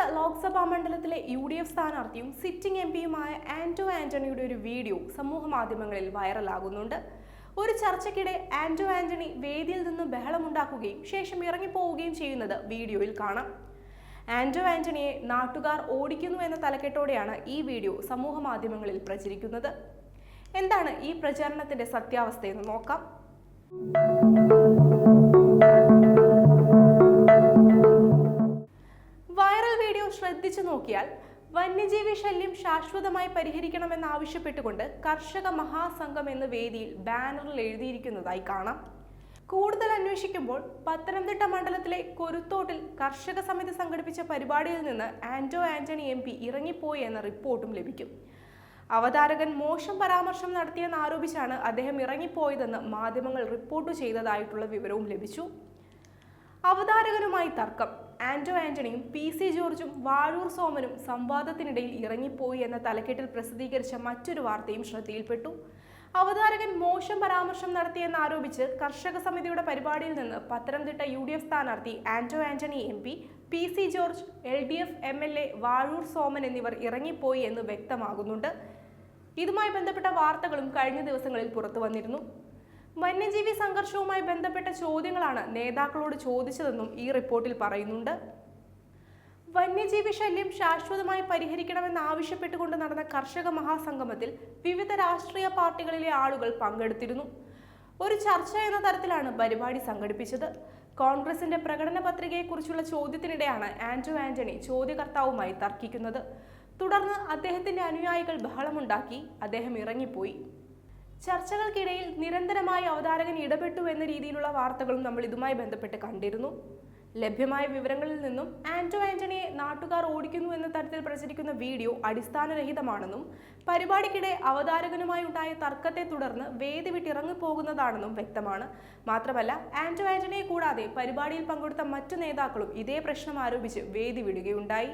പത്തനംതിട്ട ലോക്സഭാ മണ്ഡലത്തിലെ U D F സ്ഥാനാർത്ഥിയും sitting M പിയുമായ ആന്റോ ആന്റണിയുടെ ഒരു വീഡിയോ സമൂഹ മാധ്യമങ്ങളിൽ വൈറലാകുന്നുണ്ട്. ഒരു ചർച്ചയ്ക്കിടെ ആന്റോ ആന്റണി വേദിയിൽ നിന്ന് ബഹളമുണ്ടാക്കുകയും ശേഷം ഇറങ്ങിപ്പോവുകയും ചെയ്യുന്നത് വീഡിയോയിൽ കാണാം. ആന്റോ ആന്റണിയെ നാട്ടുകാർ ഓടിക്കുന്നു എന്ന തലക്കെട്ടോടെയാണ് ഈ വീഡിയോ സമൂഹ മാധ്യമങ്ങളിൽ പ്രചരിക്കുന്നത്. എന്താണ് ഈ പ്രചാരണത്തിന്റെ സത്യാവസ്ഥയെന്ന് നോക്കാം. നോക്കിയാൽ വന്യജീവി ശല്യം ശാശ്വതമായി പരിഹരിക്കണമെന്നാവശ്യപ്പെട്ടുകൊണ്ട് കർഷക മഹാസംഘം എന്ന വേദിയിൽ ബാനറിൽ എഴുതിയിരിക്കുന്നതായി കാണാം. കൂടുതൽ അന്വേഷിക്കുമ്പോൾ പത്തനംതിട്ട മണ്ഡലത്തിലെ കൊരുത്തോട്ടിൽ കർഷക സമിതി സംഘടിപ്പിച്ച പരിപാടിയിൽ നിന്ന് ആന്റോ ആന്റണി എം പി ഇറങ്ങിപ്പോയി എന്ന റിപ്പോർട്ടും ലഭിക്കും. അവതാരകൻ മോശം പരാമർശം നടത്തിയെന്ന് ആരോപിച്ചാണ് അദ്ദേഹം ഇറങ്ങിപ്പോയതെന്ന് മാധ്യമങ്ങൾ റിപ്പോർട്ട് ചെയ്തതായിട്ടുള്ള വിവരവും ലഭിച്ചു. അവതാരകനുമായി തർക്കം. ആന്റോ ആന്റണിയും പി സി ജോർജും വാഴൂർ സോമനും സംവാദത്തിനിടയിൽ ഇറങ്ങിപ്പോയി എന്ന തലക്കെട്ടിൽ പ്രസിദ്ധീകരിച്ച മറ്റൊരു വാർത്തയും ശ്രദ്ധയിൽപ്പെട്ടു. അവതാരകൻ മോശം പരാമർശം നടത്തിയെന്ന് ആരോപിച്ച് കർഷക സമിതിയുടെ പരിപാടിയിൽ നിന്ന് പത്തനംതിട്ട യു ഡി എഫ് സ്ഥാനാർത്ഥി Anto Antony M P P C George L D F M L A Vazhoor Soman എന്നിവർ ഇറങ്ങിപ്പോയി എന്ന് വ്യക്തമാകുന്നുണ്ട്. ഇതുമായി ബന്ധപ്പെട്ട വാർത്തകളും കഴിഞ്ഞ ദിവസങ്ങളിൽ പുറത്തു വന്നിരുന്നു. വന്യജീവി സംഘർഷവുമായി ബന്ധപ്പെട്ട ചോദ്യങ്ങളാണ് നേതാക്കളോട് ചോദിച്ചതെന്നും ഈ റിപ്പോർട്ടിൽ പറയുന്നുണ്ട്. വന്യജീവി ശല്യം ശാശ്വതമായി പരിഹരിക്കണമെന്ന് ആവശ്യപ്പെട്ടുകൊണ്ട് നടന്ന കർഷക മഹാസംഗമത്തിൽ വിവിധ രാഷ്ട്രീയ പാർട്ടികളിലെ ആളുകൾ പങ്കെടുത്തിരുന്നു. ഒരു ചർച്ച എന്ന തരത്തിലാണ് പരിപാടി സംഘടിപ്പിച്ചത്. കോൺഗ്രസിന്റെ പ്രകടന പത്രികയെക്കുറിച്ചുള്ള ചോദ്യത്തിനിടെയാണ് ആന്റോ ആന്റണി ചോദ്യകർത്താവുമായി തർക്കിക്കുന്നത്. തുടർന്ന് അദ്ദേഹത്തിന്റെ അനുയായികൾ ബഹളമുണ്ടാക്കി അദ്ദേഹം ഇറങ്ങിപ്പോയി. ചർച്ചകൾക്കിടയിൽ നിരന്തരമായി അവതാരകൻ ഇടപെട്ടു എന്ന രീതിയിലുള്ള വാർത്തകളും നമ്മൾ ഇതുമായി ബന്ധപ്പെട്ട് കണ്ടിരുന്നു. ലഭ്യമായ വിവരങ്ങളിൽ നിന്നും ആന്റോ ആന്റണിയെ നാട്ടുകാർ ഓടിക്കുന്നു എന്ന തരത്തിൽ പ്രചരിക്കുന്ന വീഡിയോ അടിസ്ഥാനരഹിതമാണെന്നും പരിപാടിക്കിടെ അവതാരകനുമായി ഉണ്ടായ തർക്കത്തെ തുടർന്ന് വേദി വിട്ടിറങ്ങിപ്പോകുന്നതാണെന്നും വ്യക്തമാണ്. മാത്രമല്ല ആന്റോ ആന്റണിയെ കൂടാതെ പരിപാടിയിൽ പങ്കെടുത്ത മറ്റു നേതാക്കളും ഇതേ പ്രശ്നം ആരോപിച്ച് വേദി വിടുകയുണ്ടായി.